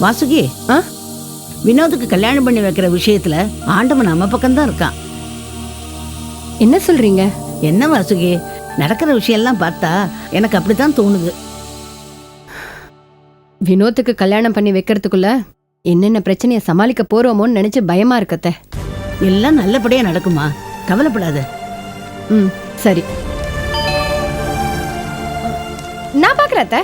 வாசுகி ஆ? வினோதுக்கு கல்யாணம் பண்ணி வைக்கிற விஷயத்துல ஆண்டவன் நம்ம பக்கம்தான் இருக்கான். என்ன சொல்றீங்க? என்ன வாசுகி நடக்கிற விஷயம்லாம் பார்த்தா எனக்கு அப்படித்தான் தோணுது. வினோத்துக்கு கல்யாணம் பண்ணி வைக்கிறதுக்குள்ள என்னென்ன பிரச்சனையை சமாளிக்க போறோமோன்னு நினைச்சு பயமா இருக்கத்த எல்லாம் நல்லபடியா நடக்குமா? கவலைப்படாத. ம் சரி. நான் பாக்குறேன் அத்தை.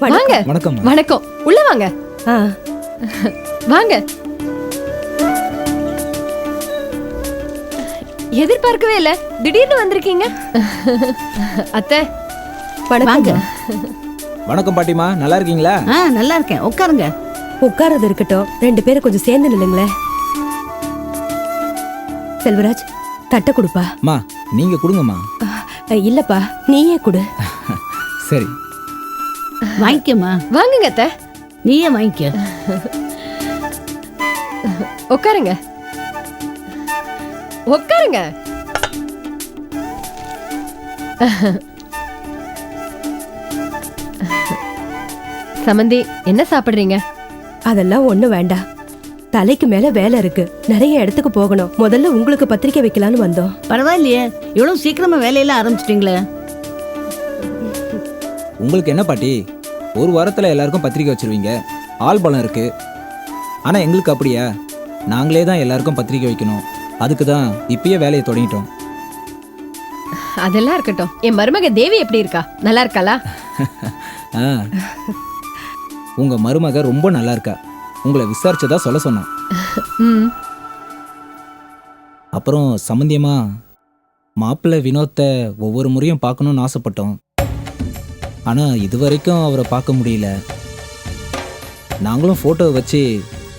வாங்க. வணக்கம் வணக்கம். உள்ள வாங்க. வாங்க. எதிர்பார்க்கவே இல்ல. திடீர்னு வந்திருக்கீங்க. அத்தை வணக்கம். வாங்க. வணக்கம் பாட்டிமா நல்லா இருக்கீங்களா? ஆ நல்லா இருக்கேன். உட்காருங்க. உட்காரது இருக்கட்டும். ரெண்டு பேரும் கொஞ்சம் சேர்ந்து நில்லுங்களேன். செல்வராஜ் தட்டை கொடுப்பா. அம்மா நீங்க கொடுங்கம்மா. இல்லப்பா. நீயே கொடு. சரி. வாங்கிக்கம்மா. வாங்குங்க அத்தை. நீயே வாங்கிக்க. உட்காருங்க உட்காருங்க சமந்தி என்ன சாப்பிடுறீங்க? அதெல்லாம் ஒண்ணும் வேண்டாம். தலைக்கு மேல வேலை இருக்கு. நிறைய இடத்துக்கு போகணும். முதல்ல உங்களுக்கு பத்திரிக்கை வைக்கலாம்னு வந்தோம். பரவாயில்லையே. இவ்வளவு சீக்கிரமா வேலையெல்லாம் ஆரம்பிச்சிட்டீங்களே. உங்களுக்கு என்ன பாட்டி? ஒரு வாரத்துல எல்லாருக்கும் பத்திரிக்கை வச்சிருவீங்க. ஆள் பலம் இருக்கு. ஆனா எங்களுக்கு அப்படியா? நாங்களே தான் எல்லாருக்கும் பத்திரிக்கை வைக்கணும். அதுக்கு தான் இப்பயே வேலையை தொடங்கிட்டோம். அதெல்லாம் இருக்கட்டும். என் மருமக தேவி எப்படி இருக்கா? நல்லா இருக்காளா? ஆ. உங்க மருமக ரொம்ப நல்லா இருக்கா. உங்களை விசாரிச்சதா சொல்ல சொன்னான். ம். அப்புறம் சம்பந்தியமா மாப்பிள்ளை வினோத்தை ஒவ்வொரு முறையும் பார்க்கணும்னு ஆசைப்பட்டோம். ஆனால் இது வரைக்கும் அவரை பார்க்க முடியல. நாங்களும் ஃபோட்டோ வச்சு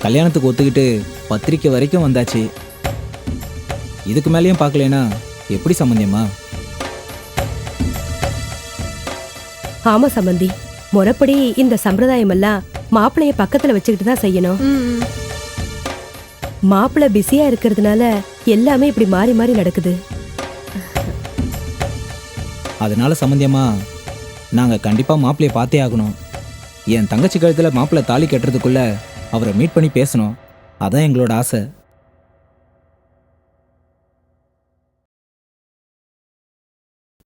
கல்யாணத்துக்கு ஒத்துக்கிட்டு பத்திரிக்கை வரைக்கும் வந்தாச்சு. இதுக்கு மேலேயும் பார்க்கலனா எப்படி சம்பந்தியமா ஆமா சம்பந்தி முறைப்படி இந்த சம்பிரதாயம் எல்லாம் மாப்பிளைய பக்கத்துல வச்சுக்கிட்டு தான் செய்யணும். மாப்பிள்ளை பிஸியா இருக்கிறதுனால எல்லாமே இப்படி மாறி மாறி நடக்குது. அதனால சம்பந்தியமா நாங்கள் கண்டிப்பாக மாப்பிள்ளையை பார்த்தே ஆகணும். என் தங்கச்சி கழுத்தில் மாப்பிள்ளை தாலி கட்டுறதுக்குள்ள அவரை மீட் பண்ணி பேசணும். அதான் எங்களோட ஆசை.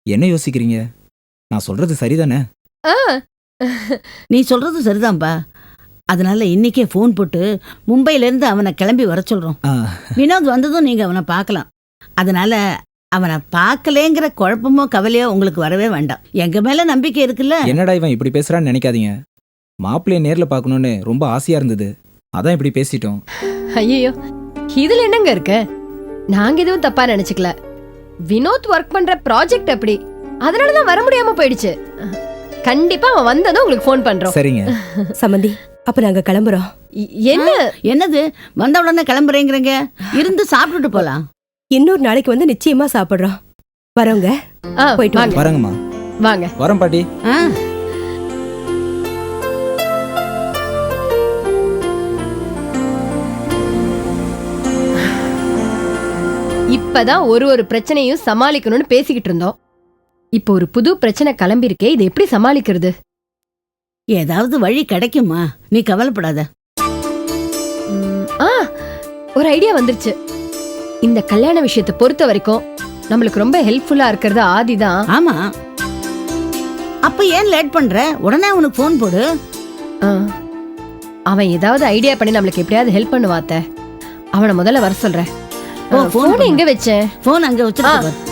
என்ன யோசிக்கிறீங்க? நான் சொல்றது சரிதானே? நீ சொல்றது சரிதான்பா. அதனால இன்னைக்கே ஃபோன் போட்டு மும்பையில இருந்து அவனை கிளம்பி வர சொல்றோம். ஆ, வினோத் வந்ததும் நீங்க அவனை பார்க்கலாம். அதனால அவனை பார்க்கலேங்கிற குழப்பமோ கவலையோ உங்களுக்கு வரவே வேண்டாம். எங்க மேல நம்பிக்கை இருக்குல்ல? என்னடா இவன் இப்படி பேசுறான்னு நினைக்காதீங்க. மாப்பிள்ளையை நேரில் பார்க்கணுன்னு ரொம்ப ஆசையா இருந்தது. அதான் இப்படி பேசிட்டோம். ஐயோ இதுல என்னங்க இருக்கு? நாங்க எதுவும் தப்பா நினைச்சுக்கல. வினோத் ஒர்க் பண்ற ப்ராஜெக்ட் அப்படி. அதனாலதான் வர முடியாம போயிடுச்சு. கண்டிப்பா அவன் வந்ததும் உங்களுக்கு ஃபோன் பண்றோம். சரிங்க. சம்பந்தி அப்ப நாங்க கிளம்புறோம். இ- என்ன? என்னது? வந்த உடனே கிளம்புறேங்கிறீங்க? இருந்து சாப்பிட்டுட்டு போலாம். இன்னொரு நாளைக்கு வந்து நிச்சயமா சாப்பிடுறோம். வரோங்க. ஆ, போயிட்டு வாங்க. வரேங்கம்மா. வாங்க. வரேன் பாட்டி. ஆ. இப்பதான் ஒரு ஒரு பிரச்சனையும் சமாளிக்கணும்னு பேசிக்கிட்டு இருந்தோம். இப்போ ஒரு புது பிரச்சனை கிளம்பியிருக்கே இதை எப்படி சமாளிக்கிறது? ஏதாவது வழி கிடைக்குமா? நீ கவலைப்படாத. ம், ஆ ஒரு ஐடியா வந்துருச்சு. இந்த கல்யாண விஷயத்தை பொறுத்த வரைக்கும் நம்மளுக்கு ரொம்ப ஹெல்ப்ஃபுல்லா இருக்கிறது ஆதி தான். ஆமா. அப்ப ஏன் லேட் பண்ற? உடனே அவனுக்கு ஃபோன் போடு. அவன் ஏதாவது ஐடியா பண்ணி நம்மளுக்கு எப்படியாவது ஹெல்ப் பண்ணுவாத்த அவனை முதல்ல வர சொல்றேன். போன். எங்க வச்சேன்? ஃபோன் அங்க வச்சிருக்க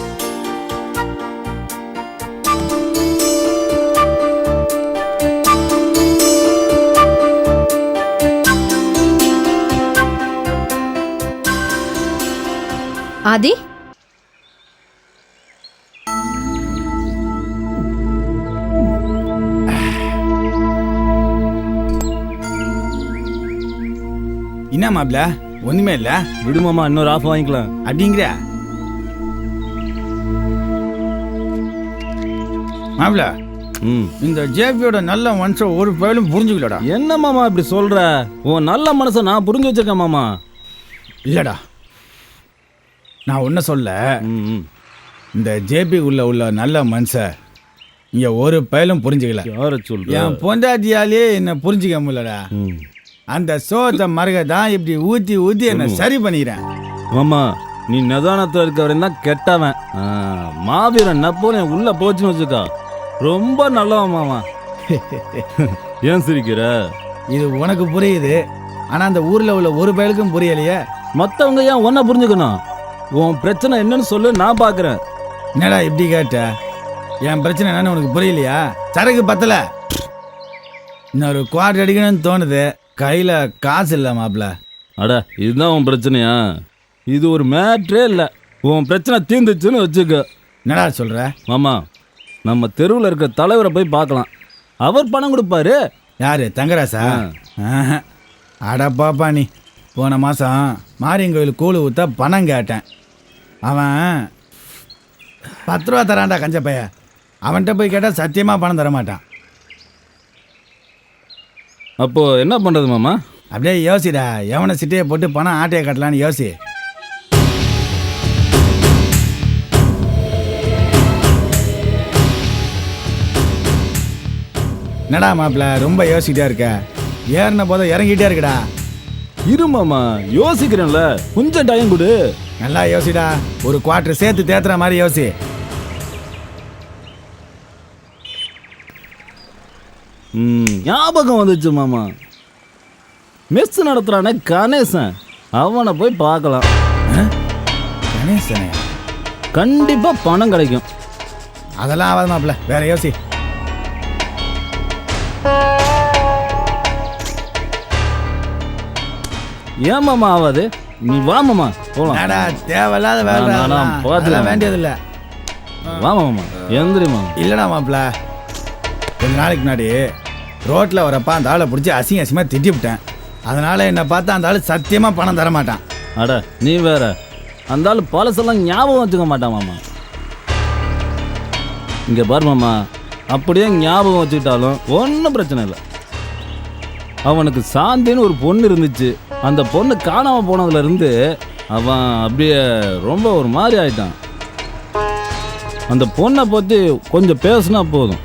ஆதி? என்ன மாப்ள? ஒண்ணுமே இல்ல? விடுமாமா இன்னொரு ஆஃப் வாங்கிக்கலாம். அப்படிங்கிற? மாப்ள ம். இந்த ஜேபியோட நல்ல மனுஷன் ஒரு பயலும் புரிஞ்சுக்கலடா. என்ன மாமா இப்படி சொல்ற? உன் நல்ல மனசை நான் புரிஞ்சு வச்சிருக்கேன் மாமா. இல்லடா. நான் ஒன்றும் சொல்ல. இந்த ஜேபி உள்ள உள்ள நல்ல மனுஷன். இங்க ஒரு பயலும் புரிஞ்சுக்கல. யாரை என் பொண்டாட்டியாலே என்ன புரிஞ்சுக்க முடியலடா. அந்த சோத்தை மருக தான் இப்படி ஊத்தி ஊத்தி என்ன சரி பண்ணிக்கிறேன். மாமா நீ நிதானத்தில் இருக்க வரையும் தான் கெட்டவன். மாவீரன் நப்போலியன் உள்ள போச்சுன்னு வச்சுக்கா. ரொம்ப நல்லவன் மாமா ஏன் சிரிக்கிற? இது உனக்கு புரியுது. ஆனா அந்த ஊர்ல உள்ள ஒரு பயலுக்கும் புரியலையே. மற்றவங்க ஏன் ஒன்றை புரிஞ்சுக்கணும்? உன் பிரச்சனை என்னன்னு சொல்லு நான் பார்க்குறேன் என்னடா இப்படி கேட்ட? என் பிரச்சனை என்னன்னு உனக்கு புரியலையா? சரக்கு பத்தல. இன்னொரு குவார்ட் அடிக்கணும்னு தோணுது. கையில காசு இல்லை மாப்ள அட இதுதான் உன் பிரச்சனையா? இது ஒரு மேட்ரே இல்லை. உன் பிரச்சனை தீர்ந்துச்சுன்னு வச்சுக்க. என்னடா சொல்ற? மாமா நம்ம தெருவில் இருக்க தலைவரை போய் பார்க்கலாம். அவர் பணம் கொடுப்பாரு. யாரு தங்கராசா. அட பாப்பா நீ. போன மாசம் மாரியங்கோயில் கூழு ஊத்த பணம் கேட்டேன். அவன் பத்து ரூபா தரான்டா கஞ்ச பைய அவன்கிட்ட போய் கேட்டால் சத்தியமாக பணம் தர மாட்டான் அப்போ என்ன பண்ணுறது மாமா? அப்படியே யோசிடா. எவனை சிட்டையை போட்டு பணம் ஆட்டையை கட்டலான்னு யோசி. என்னடா மாப்பிள்ள ரொம்ப யோசிக்கிட்டே இருக்க. ஏறின போத இறங்கிட்டே இருக்குடா. இரு மாமா யோசிக்கிறேன்ல. கொஞ்சம் டைம் கொடு. நல்லா யோசிடா. ஒரு குவார்டர் சேர்த்து தேத்துற மாதிரி யோசி. ஞாபகம் வந்துச்சு மாமா. மெஸ் நடத்துறானே கணேசன். அவனை போய் பார்க்கலாம். கணேசனே? கண்டிப்பா பணம் கிடைக்கும். அதெல்லாம் ஆகாது மாப்பிள்ள. வேற யோசி. ஏன் மாமா ஆகாது நீ வா மாமா. போலாம். தேவையில்லாத வேலை நான், நான், நான் அதெல்லாம். வேண்டியதில்லை. வா மாமா எந்திரி மாமா. இல்லடா மாப்பிள்ள. கொஞ்ச நாளைக்கு முன்னாடி ரோட்டில் வரப்ப அந்த ஆளை பிடிச்சி அசிங்க அசிங்கமாக திட்டி விட்டேன். அதனால என்னை பார்த்தா அந்த ஆள் சத்தியமாக பணம் தர மாட்டான். அட நீ வேற. அந்த ஆள் பழசெல்லாம் ஞாபகம் வச்சுக்க மாட்டான் மாமா. இங்க பாரு மாமா. அப்படியே ஞாபகம் வச்சுக்கிட்டாலும் ஒன்றும் பிரச்சனை இல்லை. அவனுக்கு சாந்தின்னு ஒரு பொண்ணு இருந்துச்சு. அந்த பொண்ணு காணாம போனதுல இருந்து அவன் அப்படியே ரொம்ப ஒரு மாதிரி ஆயிட்டான். அந்த பொண்ணை பற்றி கொஞ்சம் பேசுனா போதும்.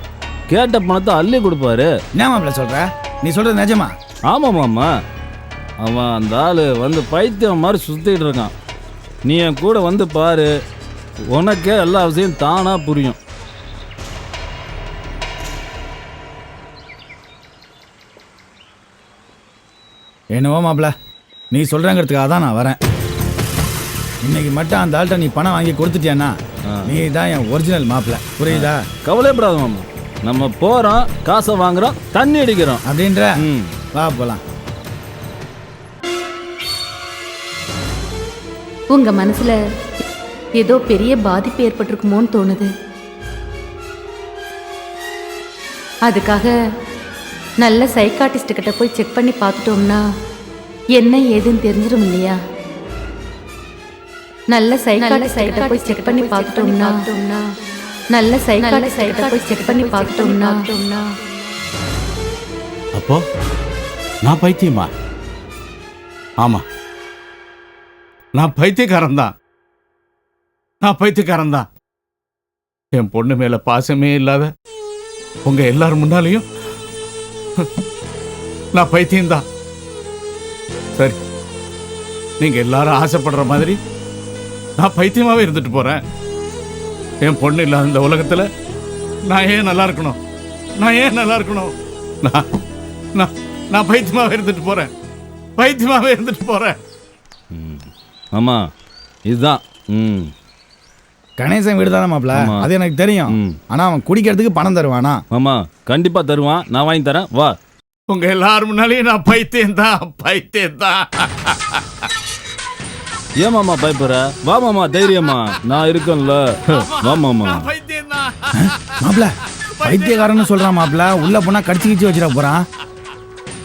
கேட்ட பணத்தை அள்ளி கொடுப்பாரு. என்ன மாப்பிள்ள சொல்ற? நீ சொல்றது நிஜமா? ஆமாம் மாமா. அவன் அந்த ஆள் வந்து பைத்தியம் மாதிரி சுற்றிட்டு இருக்கான். நீ என் கூட வந்து பாரு. உனக்கே எல்லா விஷயம் தானாக புரியும். என்னவோ மாப்பிள்ள நீ சொல்றங்கிறதுக்காக தான் நான் வரேன். இன்னைக்கு மட்டும் அந்த ஆள்கிட்ட நீ பணம் வாங்கி கொடுத்துட்டியானா நீ தான் என் ஒரிஜினல் மாப்பிள்ள புரியுதா? கவலைப்படாத மாமா. நம்ம போகிறோம் காசை வாங்குறோம் தண்ணி அடிக்கிறோம். அப்படின்ற? ம். வா போலாம். உங்க மனசுல ஏதோ பெரிய பாதிப்பு ஏற்பட்டிருக்குமோன்னு தோணுது. அதுக்காக நல்ல சைக்காட்டிஸ்ட் கிட்ட போய் செக் பண்ணி பார்த்துட்டோம்னா என்ன ஏதுன்னு தெரிஞ்சிடும் இல்லையா? நல்ல சைக்காட்டிஸ்ட் கிட்ட போய் செக் பண்ணி பார்த்துட்டோம்னா நல்ல சைக்காட்டிஸ்ட் கிட்ட போய் செக் பண்ணி பார்த்துட்டோம்னா அப்போ நான் பைத்தியமா? ஆமா. நான் பைத்தியக்காரன் தான் நான் பைத்தியக்காரன் தான் என் பொண்ணு மேல பாசமே இல்லாத உங்க எல்லாரும் முன்னாலையும் நான் பைத்தியம்தான் சரி நீங்க எல்லாரும் ஆசைப்படுற மாதிரி நான் பைத்தியமாவே இருந்துட்டு போறேன். என் பொண்ணு இல்லாத இந்த உலகத்துல நான் ஏன் நல்லா இருக்கணும்? நான் ஏன் நல்லா இருக்கணும்? நான் நான் நான் பைத்தியமாவே இருந்துட்டு போறேன். பைத்தியமாவே இருந்துட்டு போறேன். ஆமா இதுதான். ம். கணேசன் வீடு தானே மாப்பிள்ள? ஆமா. அது எனக்கு தெரியும். ஆனா அவன் குடிக்கிறதுக்கு பணம் தருவானா? ஆமா கண்டிப்பாக தருவான். நான் வாங்கி தரேன். வா. உங்க எல்லாரும் முன்னாலேயும் நான் பைத்தியம் தான் பைத்தியம் தான். ஏன் மாமா பயப்படுற? வா மாமா தைரியமா. நான் இருக்கேன்ல. வா மாமா. பைத்தியம் தான். மாப்பிள்ள பைத்தியக்காரன்னு சொல்றான் மாப்பிள்ள. உள்ள போனா கடிச்சு கிச்சு வச்சிட போறான்.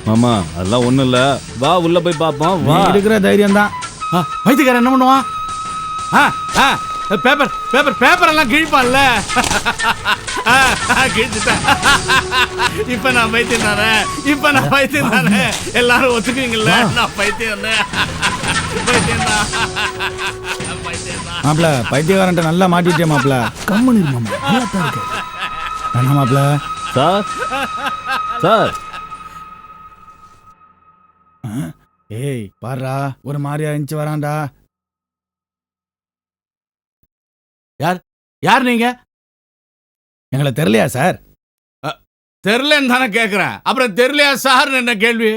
மாமா அதெல்லாம் ஒன்றும் இல்லை. வா உள்ள போய் பார்ப்போம். நீ வா. இருக்கிற தைரியம் தான். பைத்தியக்காரன் என்ன பண்ணுவான்? ஆ ஆ. பேப்பர் பேப்பர் பேப்பர் எல்லாம் கிழிப்பான்ல. ஆ, ஆ, கிழிச்சிட்டேன். இப்ப நான் பைத்தியம் தானே? இப்ப நான் பைத்தியம் தானே? எல்லாரும் ஒத்துக்குவீங்கல்ல நான் பைத்தியம் பைத்தியம் தான். மாப்பிள பைத்தியக்காரன்ட்ட நல்லா மாட்டிட்டே மாப்பிள கம்மன் என்ன மாப்பிள சார்? சார்? ஏய் பாருடா. ஒரு மாதிரியா இருந்துச்சு வரான்டா. யார் நீங்க? எங்களை தெரியலையா சார்? தெரிலன்னு தானே கேக்குறேன். அப்புறம் தெரியலையா சார்னு என்ன கேள்வி?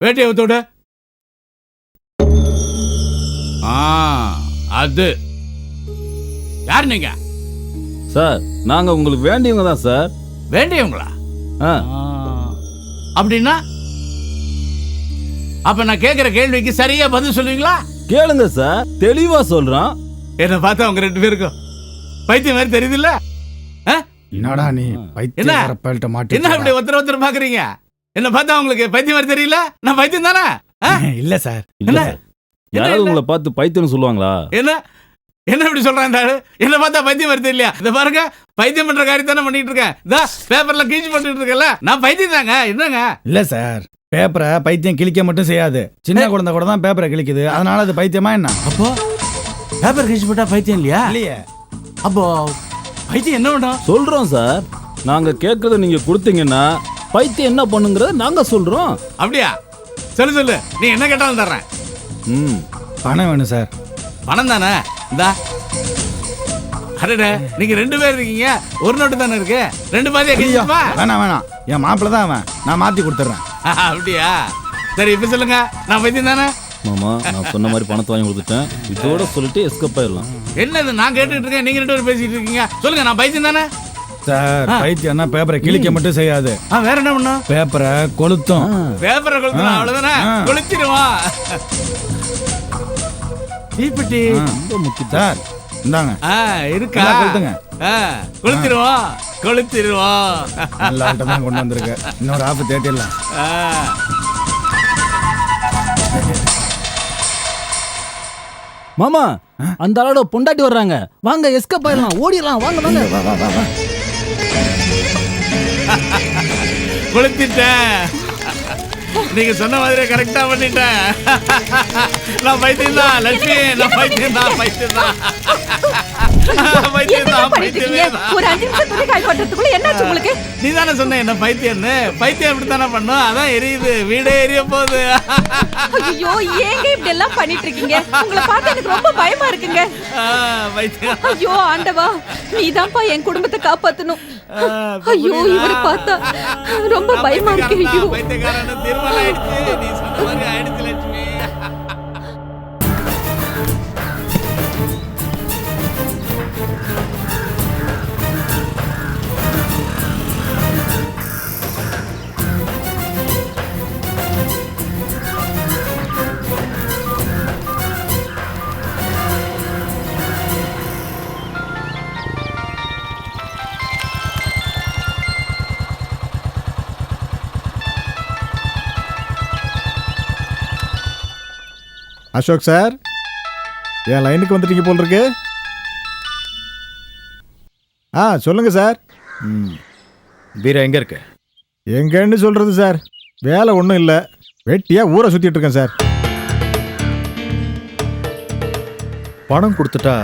வேட்டியை ஊத்தோடு ஆ அது. யார் நீங்க? சார் நாங்க உங்களுக்கு வேண்டியவங்க தான் சார். வேண்டியவங்களா? ஆ. அப்படின்னா? அப்ப நான் கேக்குற கேள்விக்கு சரியா பதில் சொல்லுவீங்களா? கேளுங்க சார். தெளிவா சொல்றோம் என்ன பார்த்தா அவங்க ரெண்டு பேருக்கும். பைத்தியம் மாதிரி தெரியுதுல்ல? ஆ? என்னடா நீ பைத்தியக்கார பயல்கிட்ட என்ன இப்படி ஒருத்தர் ஒருத்தர் பாக்குறீங்க? என்ன பார்த்தா உங்களுக்கு பைத்தியம் மாதிரி தெரியல? நான் பைத்தியம் தானே? ஆ? இல்ல சார். என்ன? யாராவது உங்களை பார்த்து பைத்தியம்னு சொல்லுவாங்களா? என்ன? என்ன இப்படி சொல்றான் இந்த என்ன பார்த்தா பைத்தியம் மாதிரி தெரியல இத பாருங்க பைத்தியம் பண்ற காரியம் தானே பண்ணிட்டு இருக்கேன். இதா பேப்பர்ல கீழ்ச்சி பண்ணிட்டு இருக்கேன்ல. நான் பைத்தியம் தாங்க. என்னங்க? இல்ல சார். பேப்பரை பைத்தியம் கிழிக்க மட்டும் செய்யாது. சின்ன குழந்தை கூட தான் பேப்பரை கிழிக்குது. அதனால அது பைத்தியமா என்ன? அப்போ? பேப்பர் கீழ்ச்சி போட்டா பைத்தியம் இல்லையா? இல்லையே. அப்போ பைத்தியம் என்ன பண்ணும் சொல்றோம் சார். நாங்க கேட்கறத நீங்க கொடுத்தீங்கன்னா பைத்தியம் என்ன பண்ணுங்கறத நாங்க சொல்றோம். அப்படியா? சொல்லு சொல்லு. நீ என்ன கேட்டாலும் தர்றேன். ம். பணம் வேணும் சார். பணம் தானே? இந்தா. அடடே நீங்க ரெண்டு பேர் இருக்கீங்க. ஒரு நோட்டு தானே இருக்கு? ரெண்டு பாதியா கிழிச்சுமா வேணாம் வேணாம். என் மாப்பிள்ள தான் அவன். நான் மாத்தி கொடுத்துட்றேன். அப்படியா? சரி இப்ப சொல்லுங்க. நான் பைத்தியம் தானே? மாமா நான் சொன்ன மாதிரி பணத்தை வாங்கி கொடுத்துட்டேன். இதோட சொல்லிட்டு எஸ்கப் ஆயிடலாம். என்னது நான் கேட்டுட்டு இருக்கேன் நீங்க ரெண்டு பேரும் பேசிட்டு இருக்கீங்க. சொல்லுங்க நான் பைத்தியம் தானே? சார் பைத்தியம்னா பேப்பரை கிழிக்க மட்டும் செய்யாது. ஆ வேற என்ன பண்ணும் பேப்பரை கொளுத்தும். பேப்பரை கொளுத்துறோம் ஆ. அவ்வளவுதானே. கொளுத்திடுவான் தீப்பெட்டி. ஆ. சார் இந்தாங்க. ஆ இருக்கா? கொளுத்துங்க. கொளுத்திடுவோம் கொளுத்திடுவோம் நல்ல தான் கொண்டு வந்திருக்க இன்னொரு ஆப்பு தேட்டிடலாம் ஆ. மாமா அந்த ஆளோட பொண்டாட்டி வர்றாங்க. வாங்க எஸ்கப் ஆயிடலாம். ஓடிடலாம். வாங்க வாங்க. வா வா வா வா. கொளுத்திட்டேன். நீங்க சொன்ன மாதிரியே கரெக்டா பண்ணிட்டேன். நான் பைத்தியம் தான் லட்சுமி. நான் பைத்தியம் தான் பைத்தியம் தான் ஒரு அஞ்சு நிமிஷம் துணி காய் பண்றதுக்குள்ள என்னாச்சு உங்களுக்கு? நீ தானே சொன்ன என்ன பைத்தியம்னு பைத்தியம் இப்படி தானே பண்ணும்? அதான் எரியுது. வீடே எரிய போகுது. ஐயோ ஏங்க இப்படி எல்லாம் பண்ணிட்டு இருக்கீங்க உங்களை பார்த்தா எனக்கு ரொம்ப பயமா இருக்குங்க. ஐயோ ஆண்டவா நீதான்ப்பா என் குடும்பத்தை காப்பாத்தணும். ஐயோ? இவரை பார்த்தா ரொம்ப பயமா இருக்கு ஐயோ. அசோக் சார் என் லைனுக்கு வந்துட்டீங்க போல் இருக்கு ஆ சொல்லுங்க சார். ம். வீரா எங்க இருக்க? எங்கன்னு சொல்றது சார். வேலை ஒன்றும் இல்லை. வெட்டியா ஊரை சுத்திட்டு இருக்கேன் சார். பணம் கொடுத்துட்டா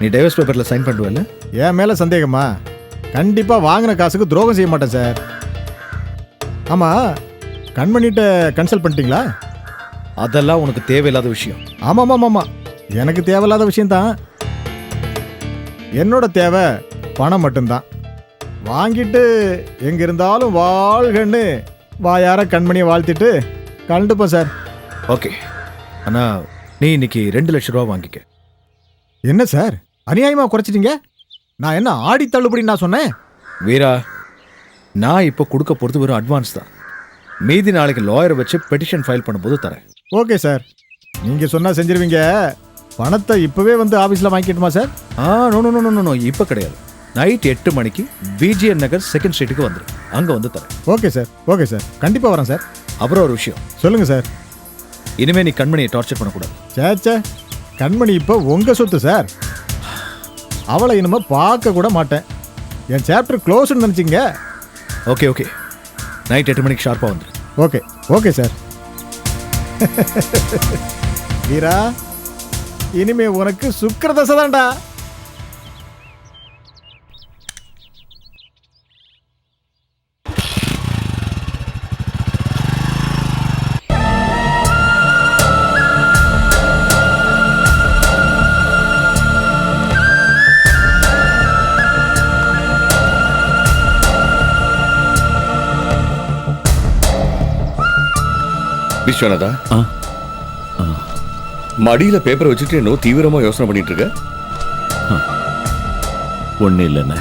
நீ டைவர்ஸ் பேப்பர்ல சைன் பண்ணுவல என் மேலே சந்தேகமா? கண்டிப்பாக வாங்கின காசுக்கு துரோகம் செய்ய மாட்டேன் சார். ஆமாம் கண்மணிகிட்ட கன்சல்ட் பண்ணிட்டீங்களா? அதெல்லாம் உனக்கு தேவையில்லாத விஷயம். ஆமாம் ஆமாம் ஆமாம் எனக்கு தேவையில்லாத விஷயம்தான். என்னோட தேவை பணம் மட்டும்தான். வாங்கிட்டு எங்கே இருந்தாலும் வாழ்கன்னு வாயார கண்மணியை வாழ்த்திட்டு கலந்துப்போம் சார். ஓகே. ஆனா நீ இன்னைக்கு ரெண்டு லட்ச ரூபா வாங்கிக்க. என்ன சார்? அநியாயமாக குறைச்சிட்டீங்க? நான் என்ன ஆடி தள்ளுபடி நான் சொன்னேன்? வீரா நான் இப்போ கொடுக்க போறது வெறும் அட்வான்ஸ் தான். மீதி நாளைக்கு லாயரை வச்சு பெட்டிஷன் ஃபைல் பண்ணும்போது தரேன். Okay sir. நீங்கள் சொன்னால் செஞ்சிருவீங்க. பணத்தை இப்போவே வந்து ஆஃபீஸில் வாங்கிக்கட்டுமா சார்? ஆ no no no no no இப்போ கிடையாது. நைட் எட்டு மணிக்கு பிஜிஎன் நகர் செகண்ட் ஸ்ட்ரீட்டுக்கு வந்துரு அங்கே வந்து தரேன். Okay sir. Okay sir. கண்டிப்பாக வரேன் சார். அப்புறம் ஒரு விஷயம். சொல்லுங்கள் சார். இனிமே நீ கண்மணியை டார்ச்சர் பண்ணக்கூடாது. சேச்சே கண்மணி இப்போ உங்கள் சொத்து சார். அவளை இனிமே பார்க்க கூட மாட்டேன். என் சாப்டர் க்ளோஸ்னு நினச்சிங்க ஓகே ஓகே. நைட் எட்டு மணிக்கு ஷார்ப்பாக வந்துரு. Okay okay sir. வீரா இனிமே உனக்கு சுக்கிரதசை தான்டா. விஸ்வநாதா ஆ. மடியில பேப்பர் வச்சுட்டு இன்னும் தீவிரமா யோசனை பண்ணிட்டு இருக்க? ஒன்றும் இல்லைண்ணே.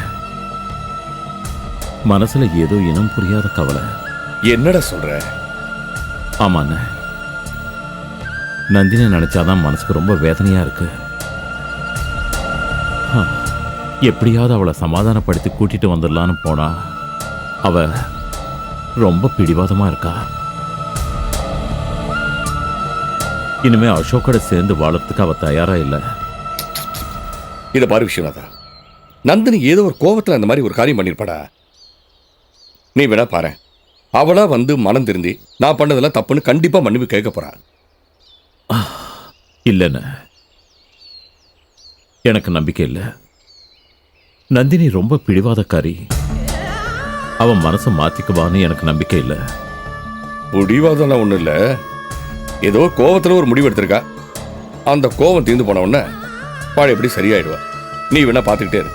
மனசுல ஏதோ இனம் புரியாத கவலை. என்னடா சொல்ற? ஆமாண்ணே. நந்தினை நினைச்சாதான் மனசுக்கு ரொம்ப வேதனையா இருக்கு. ஆ, எப்படியாவது அவளை சமாதானப்படுத்தி கூட்டிட்டு வந்துடலான்னு போனா அவ ரொம்ப பிடிவாதமா இருக்கா? இனிமே அசோக்கோட சேர்ந்து வாழறதுக்கு அவ தயாரா இல்லை. இத பாரு விஸ்வநாதா. நந்தினி ஏதோ ஒரு கோவத்துல அந்த மாதிரி ஒரு காரியம் பண்ணிருப்பாடா. நீ வேணா பாரு அவளா வந்து மனம் திருந்தி நான் பண்ணதெல்லாம் தப்புன்னு கண்டிப்பா மன்னிப்பு கேட்க போறா. இல்லைண்ணே. எனக்கு நம்பிக்கை இல்லை. நந்தினி ரொம்ப பிடிவாதக்காரி. அவன் மனசை மாத்திக்குவான்னு எனக்கு நம்பிக்கை இல்லை. முடிவாதெல்லாம் ஒண்ணும் இல்ல. ஏதோ கோவத்துல ஒரு முடிவு எடுத்திருக்கா. அந்த கோவம் தீர்ந்து போன உடனே பாடு எப்படி சரியாயிடுவா. நீ வேணா பாத்துக்கிட்டே இரு.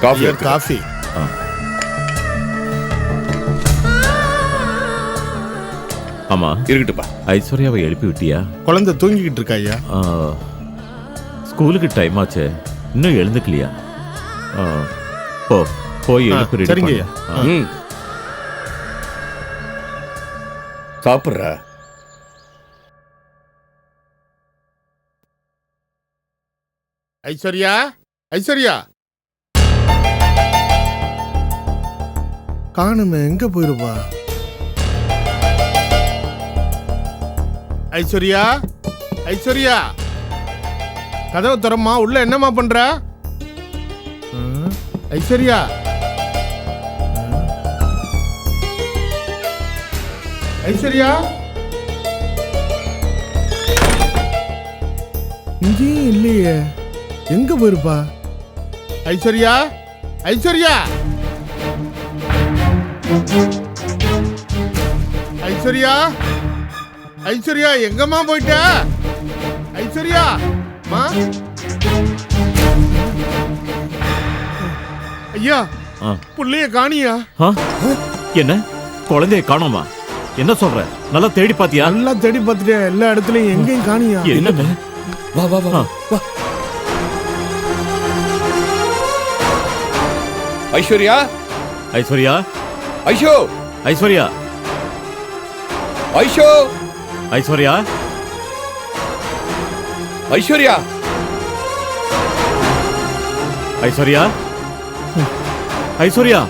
காஃபி. காஃபி. ஆமா. இருக்கட்டுப்பா ஐஸ்வர்யாவை எழுப்பி விட்டியா? குழந்தை தூங்கிக்கிட்டு இருக்கா ஐயா? ஆ, ஸ்கூலுக்கு டைம் ஆச்சு. இன்னும் எழுந்துக்கலையா? போ போய் எழுப்பி சரிங்க. சாப்பிட்றா? ஐஸ்வர்யா? ஐஸ்வர்யா? காணுமே எங்க போயிருப்பா? ஐஸ்வர்யா? ஐஸ்வர்யா? கதவை திறம்மா உள்ள என்னம்மா பண்ற? ஐஸ்வர்யா? ஐஸ்வர்யா? இங்கேயும் இல்லையே. எங்க போயிருப்பா? ஐஸ்வர்யா? ஐஸ்வர்யா? ஐஸ்வர்யா? ஐஸ்வர்யா எங்கம்மா போயிட்ட? ஐஸ்வர்யா மா? ஐயா ஆ. புள்ளைய காணியா? ஆ? என்ன? குழந்தைய காணோமா? என்ன சொல்ற? நல்லா தேடி பாத்தியா? நல்லா தேடி பார்த்துட்டேன் எல்லா இடத்துலயும் எங்கேயும் காணியா? என்னன்னு வா வா வா ஆ. வா. ஐஸ்வர்யா ஐஸ்வர்யா ஐஷோ ஐஸ்வர்யா ஐஷோ ஐஸ்வர்யா ஐஸ்வர்யா ஐஸ்வர்யா ஐஸ்வர்யா